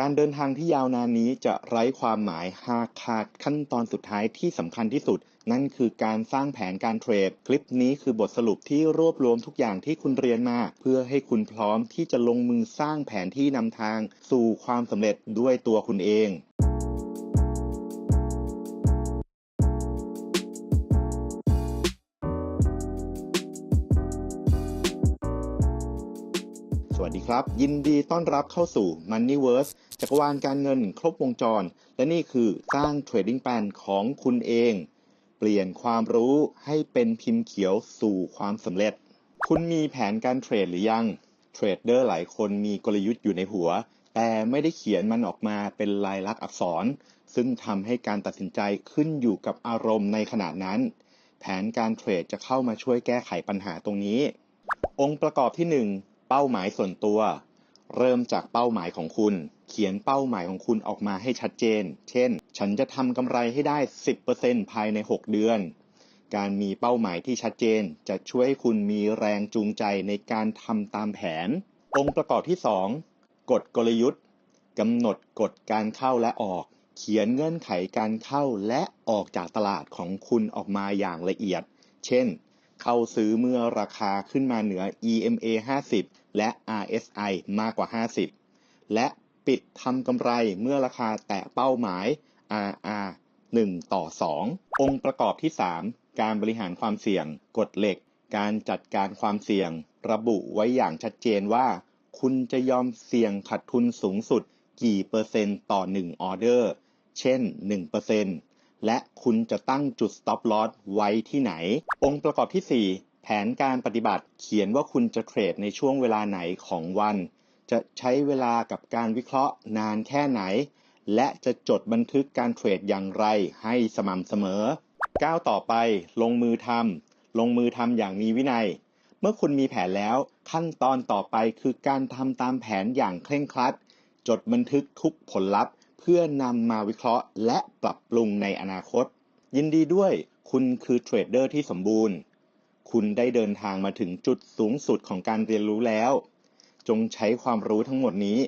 การเดินทางที่ยาวนานนี้จะไร้ความหมายหากขาดขั้นตอนสุดท้ายที่สำคัญที่สุด นั่นคือการสร้างแผนการเทรด คลิปนี้คือบทสรุปที่รวบรวมทุกอย่างที่คุณเรียนมา เพื่อให้คุณพร้อมที่จะลงมือสร้างแผนที่นำทาง สู่ความสำเร็จด้วยตัวคุณเอง สวัสดีครับ ยินดีต้อนรับเข้าสู่ Moneyverse จักรวาลการเงินครบวงจร และนี่คือสร้าง Trading Plan ของคุณเอง เปลี่ยนความรู้ให้เป็นพิมพ์เขียวสู่ความสำเร็จ คุณมีแผนการเทรดหรือยัง เทรดเดอร์หลายคนมีกลยุทธ์อยู่ในหัว แต่ไม่ได้เขียนมันออกมาเป็นลายลักษณ์อักษร ซึ่งทำให้การตัดสินใจขึ้นอยู่กับอารมณ์ในขณะนั้น แผนการเทรดจะเข้ามาช่วยแก้ไขปัญหาตรงนี้ องค์ประกอบที่ 1 เป้าหมายส่วนตัว เริ่มจากเป้าหมายของคุณ เขียนเป้าหมายของคุณออกมาให้ชัดเจน เช่น ฉันจะทำกำไรให้ได้ 10%ภายใน 6 เดือน การมีเป้าหมายที่ชัดเจน จะช่วยให้คุณมีแรงจูงใจในการทำตามแผน องค์ประกอบที่ 2 กฎกลยุทธ์กำหนดกฎการเข้าและออก เขียนเงื่อนไขการเข้าและออกจากตลาดของคุณออกมาอย่างละเอียด เช่น เข้าซื้อเมื่อราคาขึ้นมาเหนือ EMA 50 และ RSI มากกว่า 50 และปิดทำกำไรเมื่อราคาแตะเป้าหมาย RR 1 ต่อ 2 องค์ประกอบที่ 3 การบริหารความเสี่ยง กฎเหล็ก การจัดการความเสี่ยง ระบุไว้อย่างชัดเจนว่า คุณจะยอมเสี่ยงขาดทุนสูงสุดกี่เปอร์เซ็นต์ต่อ 1 ออเดอร์ เช่น 1% และคุณจะตั้งจุด stop loss ไว้ที่ไหน องค์ประกอบที่ 4 แผนการปฏิบัติเขียนว่าคุณจะเทรดในช่วงเวลาไหนของวัน จะใช้เวลากับการวิเคราะห์นานแค่ไหน และจะจดบันทึกการเทรดอย่างไรให้สม่ำเสมอ ก้าวต่อไป ลงมือทำลงมือทำอย่างมีวินัย เมื่อคุณมีแผนแล้ว ขั้นตอนต่อไปคือการทำตามแผนอย่างเคร่งครัด จดบันทึกทุกผลลัพธ์ พื่อนำมาวิเคราะห์ และปรับปรุงในอนาคต ยินดีด้วย คุณคือเทรดเดอร์ที่สมบูรณ์ คุณได้เดินทางมาถึงจุดสูงสุดของการเรียนรู้แล้ว จงใช้ความรู้ทั้งหมดนี้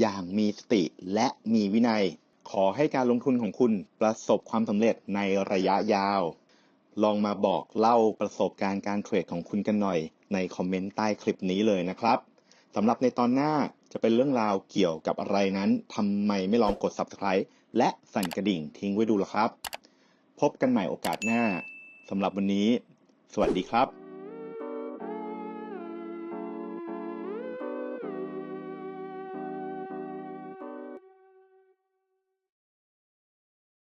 อย่างมีสติและมีวินัย ขอให้การลงทุนของคุณประสบความสำเร็จในระยะยาว ลองมาบอกเล่าประสบการณ์การเทรดของคุณกันหน่อย ในคอมเมนต์ใต้คลิปนี้เลยนะครับสำหรับในตอนหน้า จะเป็นเรื่องราวเกี่ยวกับอะไรนั้นทำไมไม่ลองกด subscribe และสั่นกระดิ่งทิ้งไว้ดูล่ะครับ พบกันใหม่โอกาสหน้าสำหรับวันนี้ สวัสดีครับ